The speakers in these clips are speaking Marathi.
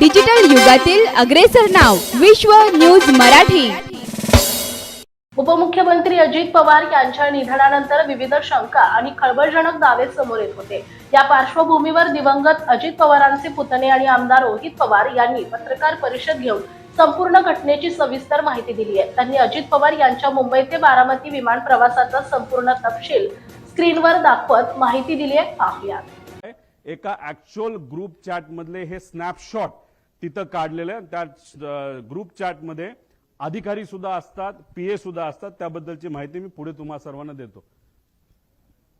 डिजिटल युगातील अग्रेसर नाव विश्व न्यूज मराठी. उपमुख्यमंत्री अजित पवार यांच्या निधनानंतर विविध शंका आणि खळबळजनक दावे समोर येत होते. या पार्श्वभूमीवर दिवंगत अजित पवारांचे पुतणे आणि आमदार रोहित पवार यांनी पत्रकार परिषद घेऊन संपूर्ण घटनेची सविस्तर माहिती दिली आहे. त्यांनी अजित पवार यांच्या मुंबई ते बारामती विमान प्रवासाचा संपूर्ण तपशील स्क्रीनवर दाखवत माहिती दिली आहे. पाहुयात. एका ऍक्च्युअल ग्रुप चॅट मधले हे स्नॅपशॉट तिथं काढलेलं आहे. त्या ग्रुप चॅटमध्ये अधिकारी सुद्धा असतात पीए सुद्धा असतात. त्याबद्दलची माहिती मी पुढे तुम्हाला सर्वांना देतो.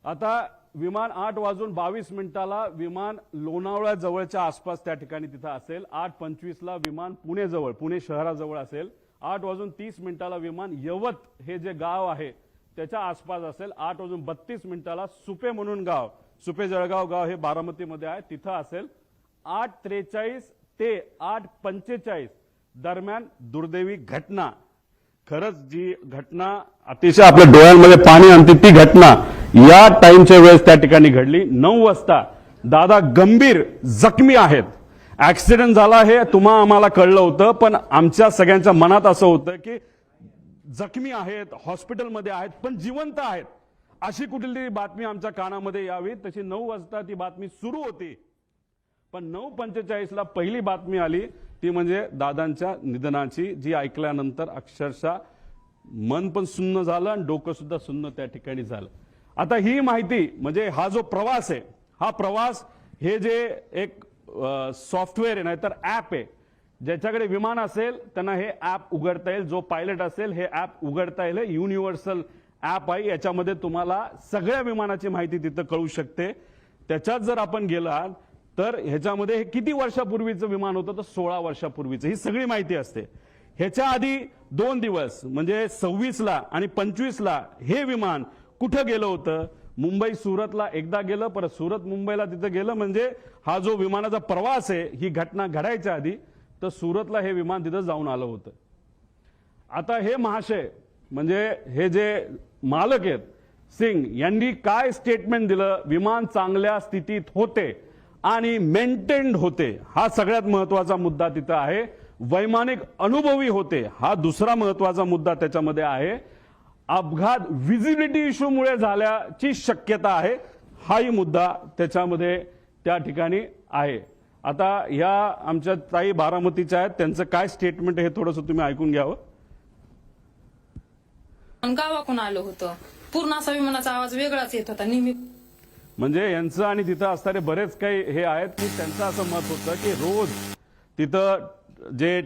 आता विमान आठ वाजून बावीस मिनिटाला विमान लोणावळा जवळच्या आसपास त्या ठिकाणी तिथं असेल. आठ पंचवीसला विमान पुणे जवळ पुणे शहराजवळ असेल. आठ वाजून तीस मिनिटाला विमान यवत हे जे गाव आहे त्याच्या आसपास असेल. आठ वाजून बत्तीस मिनिटाला सुपे म्हणून गाव सुपे जळगाव गाव हे बारामतीमध्ये आहे. तिथं असेल. आठ त्रेचाळीस ते आठ पंचेचाळीस दरम्यान दुर्दैवी घटना. खरंच जी घटना अतिशय आपल्या डोळ्यांमध्ये पाणी आणते ती घटना या टाइमच्या वेळेस त्या ठिकाणी घडली. नऊ वाजता दादा गंभीर जखमी आहेत. ऍक्सिडेंट झाला हे तुम्हा आम्हाला कळलं होतं पण आमच्या सगळ्यांच्या मनात असं होतं की जखमी आहेत हॉस्पिटलमध्ये आहेत पण जिवंत आहेत. अशी कुठली तरी बातमी आमच्या कानामध्ये यावी. तशी नऊ वाजता ती बातमी सुरू होती. पण नऊ पंचेचाळीसला पहिली बातमी आली ती म्हणजे दादांच्या निधनाची जी ऐकल्यानंतर अक्षरशः मन पण सुन्न झालं आणि डोकं सुद्धा सुन्न त्या ठिकाणी झालं. आता ही माहिती म्हणजे हा जो प्रवास आहे हा प्रवास हे जे एक सॉफ्टवेअर आहे नाहीतर ऍप आहे ज्याच्याकडे विमान असेल त्यांना हे ऍप उघडता येईल. जो पायलट असेल हे ऍप उघडता येईल. युनिव्हर्सल ऍप आहे याच्यामध्ये तुम्हाला सगळ्या विमानाची माहिती तिथं कळू शकते. त्याच्यात जर आपण गेलात तर ह्याच्यामध्ये हे किती वर्षापूर्वीचं विमान होतं? तर सोळा वर्षापूर्वीचं. ही सगळी माहिती असते. ह्याच्या आधी दोन दिवस म्हणजे सव्वीसला आणि पंचवीसला हे विमान कुठं गेलं होतं? मुंबई सुरतला एकदा गेलं परत सुरत मुंबईला तिथं गेलं. म्हणजे हा जो विमानाचा प्रवास आहे ही घटना घडायच्या आधी तर सुरतला हे विमान तिथं जाऊन आलं होतं. आता हे महाशय म्हणजे हे जे मालक आहेत सिंग यांनी काय स्टेटमेंट दिलं? विमान चांगल्या स्थितीत होते. आणि मेंटेन्ड होते. हा सगळ्यात महत्त्वाचा मुद्दा तिथं आहे. वैमानिक अनुभवी होते. हा दुसरा महत्त्वाचा मुद्दा त्याच्यामध्ये आहे. अपघात विजिबिलिटी इश्यूमुळे झाल्याची शक्यता आहे. हाही मुद्दा त्याच्यामध्ये त्या ठिकाणी आहे. आता या आमच्या ताई बारामतीच्या आहेत. त्यांचं काय स्टेटमेंट हे थोडंसं तुम्ही ऐकून घ्यावं. आणि गावाकडून आलं होतं. पूर्ण असा विमानाचा आवाज वेगळाच येत होता. नेहमी म्हणजे यांचं आणि तिथं असणारे बरेच काही हे आहेत की त्यांचं असं मत होतं की रोज तिथं जे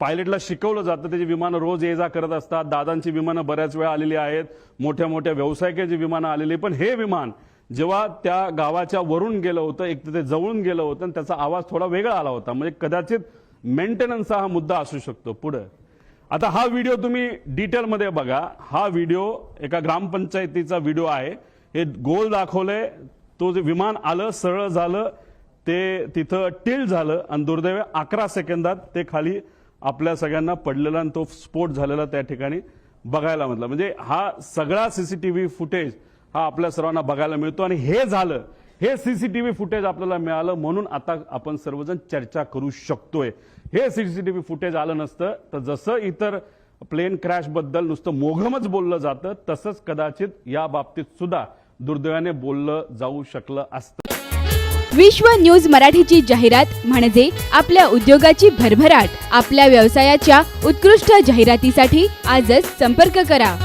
पायलटला शिकवलं जातं त्याची विमानं रोज ये जा करत असतात दादांची विमानं बऱ्याच वेळा आलेली आहेत मोठ्या मोठ्या व्यावसायिकाची विमानं आलेली पण हे विमान जेव्हा त्या गावाच्या वरून गेलं होतं एक तर ते जवळून गेलं होतं आणि त्याचा आवाज थोडा वेगळा आला होता. म्हणजे कदाचित मेंटेनन्सचा हा मुद्दा असू शकतो पुढं. आता हा व्हिडिओ तुम्ही डिटेलमध्ये बघा. हा व्हिडिओ एका ग्रामपंचायतीचा व्हिडिओ आहे. हे गोल दाखवलंय तो जे विमान आलं सरळ झालं ते तिथं टिल झालं आणि दुर्दैव अकरा सेकंदात ते खाली आपल्या सगळ्यांना पडलेला आणि तो स्फोट झालेला त्या ठिकाणी बघायला म्हटलं. म्हणजे हा सगळा सीसीटीव्ही फुटेज हा आपल्या सर्वांना बघायला मिळतो आणि हे झालं. हे सीसीटीव्ही फुटेज आपल्याला मिळालं म्हणून आता आपण सर्वजण चर्चा करू शकतोय. हे सीसीटीव्ही फुटेज आलं नसतं तर जसं इतर प्लेन क्रॅशबद्दल नुसतं मोघमच बोललं जातं तसंच कदाचित या बाबतीत सुद्धा दुर्दैवाने बोललं जाऊ शकलं असतं. विश्व न्यूज मराठीची जाहिरात म्हणजे आपल्या उद्योगाची भरभराट. आपल्या व्यवसायाच्या उत्कृष्ट जाहिरातीसाठी आजच संपर्क करा.